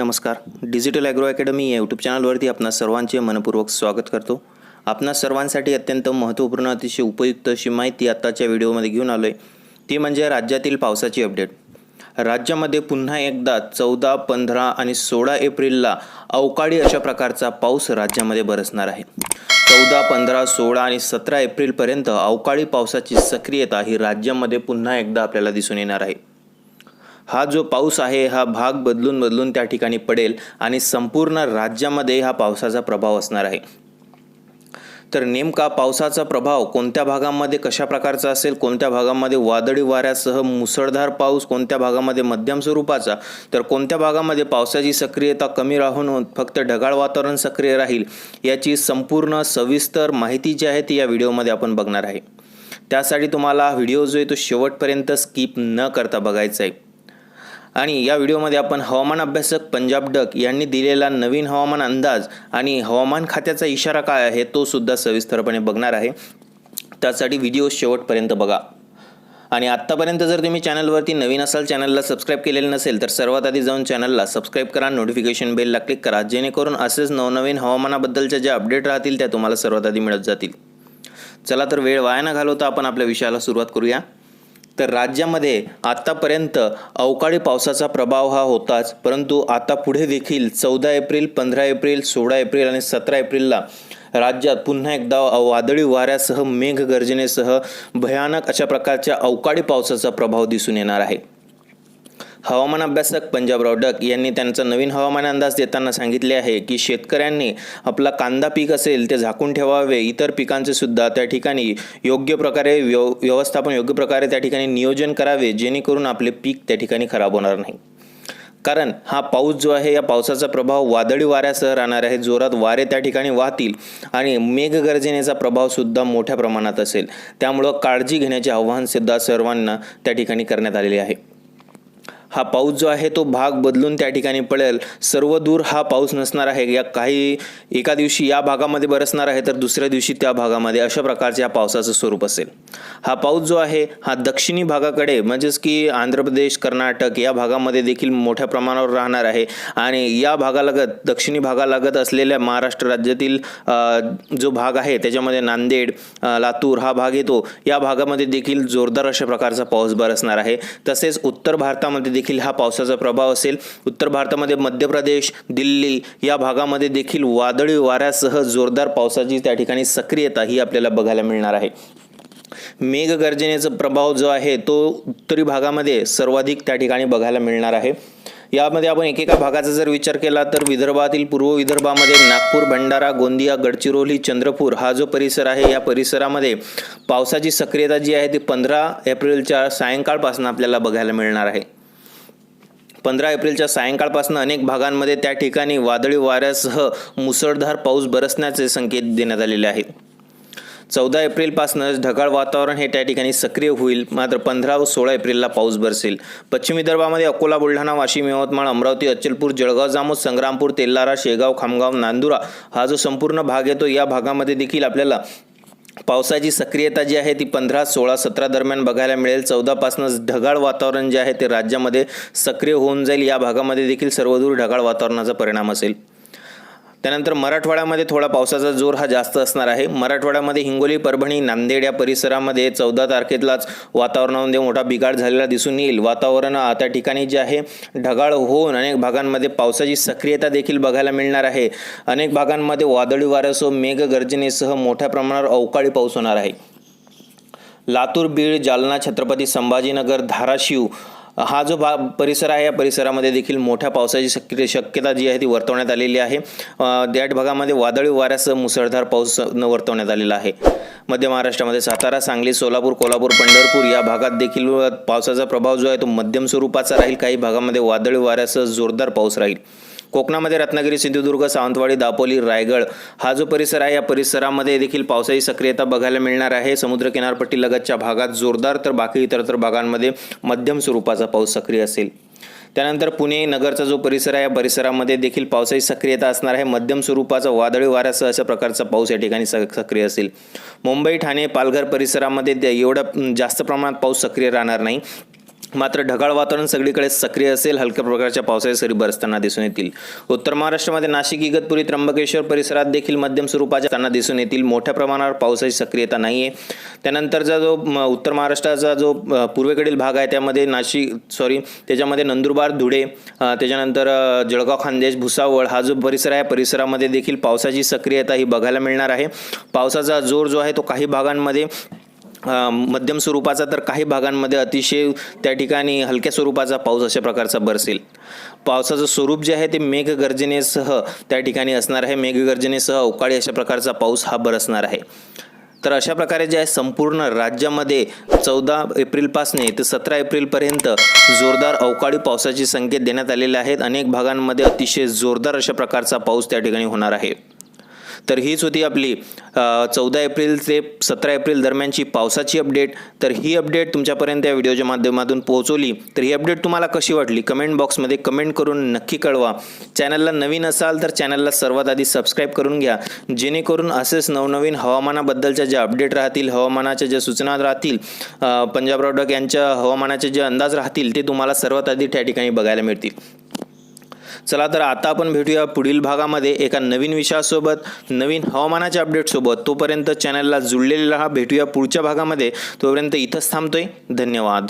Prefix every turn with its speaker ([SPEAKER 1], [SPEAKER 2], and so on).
[SPEAKER 1] नमस्कार. Digital agro academy या YouTube चॅनलवरती आपणा सर्वांचे मनपूर्वक स्वागत करतो. आपणा सर्वांसाठी अत्यंत महत्त्वपूर्ण अतिशय उपयुक्त अशी माहिती आत्ताच्या व्हिडिओमध्ये घेऊन आलो आहे ती म्हणजे राज्यातील पावसाची अपडेट राज्यामध्ये पुन्हा एकदा चौदा पंधरा आणि सोळा एप्रिलला अवकाळी अशा प्रकारचा पाऊस राज्यामध्ये बरसणार आहे. चौदा पंधरा सोळा आणि सतरा एप्रिलपर्यंत अवकाळी पावसाची सक्रियता ही राज्यामध्ये पुन्हा एकदा आपल्याला दिसून येणार आहे. हा जो पाऊस आहे हा भाग बदलून बदलून त्या ठिकाणी पडेल आणि संपूर्ण राज्यामध्ये हा पावसाचा प्रभाव असणार आहे. तर नेमका पावसाचा प्रभाव कोणत्या भागामध्ये कशा प्रकारचा असेल कोणत्या भागामध्ये वादळी वाऱ्यासह मुसळधार पाऊस कोणत्या भागामध्ये मध्यम स्वरूपाचा तर कोणत्या भागामध्ये पावसाची सक्रियता कमी राहून फक्त ढगाळ वातावरण सक्रिय राहील याची संपूर्ण सविस्तर माहिती जी आहे ती या व्हिडिओमध्ये आपण बघणार आहे. त्यासाठी तुम्हाला व्हिडिओ जो आहे तो शेवटपर्यंत स्किप न करता बघायचा आहे. आणि या व्हिडिओमध्ये आपण हवामान अभ्यासक पंजाब डक यांनी दिलेला नवीन हवामान अंदाज आणि हवामान खात्याचा इशारा काय आहे तो सुद्धा सविस्तरपणे बघणार आहे. त्यासाठी व्हिडिओ शेवटपर्यंत बघा. आणि आत्तापर्यंत जर तुम्ही चॅनलवरती नवीन असाल चॅनलला सबस्क्राईब केलेलं नसेल तर सर्वात आधी जाऊन चॅनलला सबस्क्राईब करा नोटिफिकेशन बेलला क्लिक करा जेणेकरून असेच नवनवीन हवामानाबद्दलच्या ज्या अपडेट राहतील त्या तुम्हाला सर्वात आधी मिळत जातील. चला तर वेळ वाया न घालवता आपण आपल्या विषयाला सुरुवात करूया. तर राज्यामध्ये आत्तापर्यंत अवकाळी पावसाचा प्रभाव हा होताच. परंतु आता पुढे देखील चौदा एप्रिल पंधरा एप्रिल सोळा एप्रिल आणि सतरा एप्रिलला राज्यात पुन्हा एकदा वादळी वाऱ्यासह मेघगर्जनेसह भयानक अशा प्रकारच्या अवकाळी पावसाचा प्रभाव दिसून येणार आहे. हवामान अभ्यासक पंजाबराव डक यांनी त्यांचा नवीन हवामान अंदाज देताना सांगितले आहे की शेतकऱ्यांनी आपला कांदा पीक असेल ते झाकून ठेवावे. इतर पिकांचे सुद्धा त्या ठिकाणी योग्य प्रकारे व्यव व्यवस्थापन योग्य प्रकारे त्या ठिकाणी नियोजन करावे जेणेकरून आपले पीक त्या ठिकाणी खराब होणार नाही. कारण हा पाऊस जो आहे या पावसाचा प्रभाव वादळी वाऱ्यासह राहणार आहे. जोरात वारे त्या ठिकाणी वाहतील आणि मेघगर्जनेचा प्रभाव सुद्धा मोठ्या प्रमाणात असेल. त्यामुळं काळजी घेण्याचे आव्हान सुद्धा सर्वांना त्या ठिकाणी करण्यात आलेले आहे. हा पाऊस जो आहे तो भाग बदलून त्या ठिकाणी पडेल. सर्व दूर हा पाऊस नसणार आहे. या काही एका दिवशी या भागामध्ये बरसणार आहे तर दुसऱ्या दिवशी त्या भागामध्ये अशा प्रकारचे या पावसाचं स्वरूप असेल. हा पाऊस जो आहे हा दक्षिणी भागाकडे म्हणजेच की आंध्र प्रदेश कर्नाटक या भागामध्ये देखील मोठ्या प्रमाणावर राहणार आहे. आणि या भागालगत दक्षिणी भागालगत असलेल्या महाराष्ट्र राज्यातील जो भाग आहे त्याच्यामध्ये नांदेड लातूर हा भाग येतो. या भागामध्ये देखील जोरदार अशा प्रकारचा पाऊस बरसणार आहे. तसेच उत्तर भारतामध्ये देखील हा पावसाचा प्रभाव असेल. उत्तर भारतामध्ये मध्य प्रदेश दिल्ली या भागामध्ये देखील वादळी वाऱ्यासह जोरदार पावसाची त्या ठिकाणी सक्रियता ही आपल्याला बघायला मिळणार आहे. मेघगर्जनेचा प्रभाव जो आहे तो उत्तरी भागामध्ये सर्वाधिक त्या ठिकाणी बघायला मिळणार आहे. यामध्ये आपण एकेका भागाचा जर विचार केला तर विदर्भातील पूर्व विदर्भामध्ये नागपूर भंडारा गोंदिया गडचिरोली चंद्रपूर हा जो परिसर आहे या परिसरामध्ये पावसाची सक्रियता जी आहे ती पंधरा एप्रिलच्या सायंकाळपासून आपल्याला बघायला मिळणार आहे. पंधरा एप्रिलच्या सायंकाळपासून अनेक भागांमध्ये त्या ठिकाणी वादळी वाऱ्यासह मुसळधार पाऊस बरसण्याचे संकेत देण्यात आलेले आहेत. चौदा एप्रिलपासूनच ढगाळ वातावरण हे त्या ठिकाणी सक्रिय होईल. मात्र पंधरा व सोळा एप्रिलला पाऊस बरसेल. पश्चिम विदर्भामध्ये अकोला बुलढाणा वाशिम यवतमाळ अमरावती अचलपूर जळगाव जामोद संग्रामपूर तेल्लारा शेगाव खामगाव नांदुरा हा जो संपूर्ण भाग येतो या भागामध्ये देखील आपल्याला पावसाची सक्रियता जी आहे ती पंधरा सोळा सतरा दरम्यान बघायला मिळेल. चौदापासूनच ढगाळ वातावरण जे आहे ते राज्यामध्ये सक्रिय होऊन जाईल. या भागामध्ये देखील सर्वदूर ढगाळ वातावरणाचा परिणाम असेल. त्यानंतर मराठवाड्यामध्ये थोडा पावसाचा जोर हा जास्त असणार आहे. मराठवाड्यामध्ये हिंगोली परभणी नांदेड या परिसरामध्ये चौदा तारखेलाच वातावरणामध्ये मोठा बिघाड झालेला दिसून येईल. वातावरण आता ठिकाणी जे आहे ढगाळ होऊन अनेक भागांमध्ये पावसाची सक्रियता देखील बघायला मिळणार आहे. अनेक भागांमध्ये वादळी वाऱ्यासह मेघगर्जनेसह मोठ्या प्रमाणावर अवकाळी पाऊस होणार आहे. लातूर बीड जालना छत्रपती संभाजीनगर धाराशिव हा जो भा परिसर आहे या परिसरामध्ये देखील मोठ्या पावसाची शक्य शक्यता जी आहे ती वर्तवण्यात आलेली आहे. द्याट भागामध्ये वादळी वाऱ्यासह मुसळधार पाऊस न वर्तवण्यात आलेला आहे. मध्य महाराष्ट्रामध्ये सातारा सांगली सोलापूर कोल्हापूर पंढरपूर या भागात देखील पावसाचा प्रभाव जो आहे तो मध्यम स्वरूपाचा राहील. काही भागामध्ये वादळी वाऱ्यासह जोरदार पाऊस राहील. कोकणामध्ये रत्नागिरी सिंधुदुर्ग सावंतवाडी दापोली रायगड हा जो परिसर आहे या परिसरामध्ये देखील पावसाची सक्रियता बघायला मिळणार आहे. समुद्र किनारपट्टी लगतच्या भागात जोरदार तर बाकी इतरत्र भागांमध्ये मध्यम स्वरूपाचा पाऊस सक्रिय असेल. त्यानंतर पुणे नगरचा जो परिसर आहे या परिसरामध्ये देखील पावसाची सक्रियता असणार आहे. मध्यम स्वरूपाचा वादळी वाऱ्यासह अशा प्रकारचा पाऊस या ठिकाणी सक्रिय असेल. मुंबई ठाणे पालघर परिसरामध्ये एवढा जास्त प्रमाणात पाऊस सक्रिय राहणार नाही. मात्र ढगाळ वातावरण सगळीकडे सक्रिय असेल. हलक्या प्रकारच्या पावसाच्या सरी बरसताना दिसून येतील. उत्तर महाराष्ट्रामध्ये नाशिक इगतपुरी त्र्यंबकेश्वर परिसरात देखील मध्यम स्वरूपाच्या त्यांना दिसून येतील. मोठ्या प्रमाणावर पावसाची सक्रियता नाही आहे त्यानंतरचा जो म, उत्तर महाराष्ट्राचा जो पूर्वेकडील भाग आहे त्यामध्ये नाशिक सॉरी त्याच्यामध्ये नंदुरबार धुळे त्याच्यानंतर जळगाव खानदेश भुसावळ हा जो परिसर आहे परिसरामध्ये देखील पावसाची सक्रियता ही बघायला मिळणार आहे. पावसाचा जोर जो आहे तो काही भागांमध्ये मध्यम स्वरूपाचा तर काही भागांमध्ये अतिशय त्या ठिकाणी हलक्या स्वरूपाचा पाऊस अशा प्रकारचा बरसेल. पावसाचं स्वरूप जे आहे ते मेघगर्जनेसह त्या ठिकाणी असणार आहे. मेघगर्जनेसह अवकाळी अशा प्रकारचा पाऊस हा बरसणार आहे. तर अशा प्रकारे जे आहे संपूर्ण राज्यामध्ये चौदा एप्रिलपासने ते सतरा एप्रिलपर्यंत जोरदार अवकाळी पावसाचे संकेत देण्यात आलेले आहेत. अनेक भागांमध्ये अतिशय जोरदार अशा प्रकारचा पाऊस त्या ठिकाणी होणार आहे. तर हीच होती आपली चौदा एप्रिल ते सतरा एप्रिल दरम्यानची पावसाची अपडेट. तर ही अपडेट तुमच्यापर्यंत या व्हिडिओच्या माध्यमातून पोहोचवली. तर ही अपडेट तुम्हाला कशी वाटली? कमेंट बॉक्समध्ये कमेंट करून नक्की कळवा. चॅनलला नवीन असाल तर चॅनलला सर्वात आधी सबस्क्राईब करून घ्या. जेणेकरून असेच नवनवीन हवामानाबद्दलच्या ज्या अपडेट राहतील हवामानाच्या ज्या सूचना राहतील पंजाब रॉडक यांच्या हवामानाचे जे अंदाज राहतील ते तुम्हाला सर्वात आधी त्या ठिकाणी बघायला मिळतील. चला तर आता आपण भेटूया पुढील भागामध्ये एका नवीन विषयासोबत नवीन हवामानाच्या अपडेटसोबत तोपर्यंत चॅनलला जुळलेला हा भेटूया पुढच्या भागामध्ये. तोपर्यंत इथंच थांबतोय. धन्यवाद.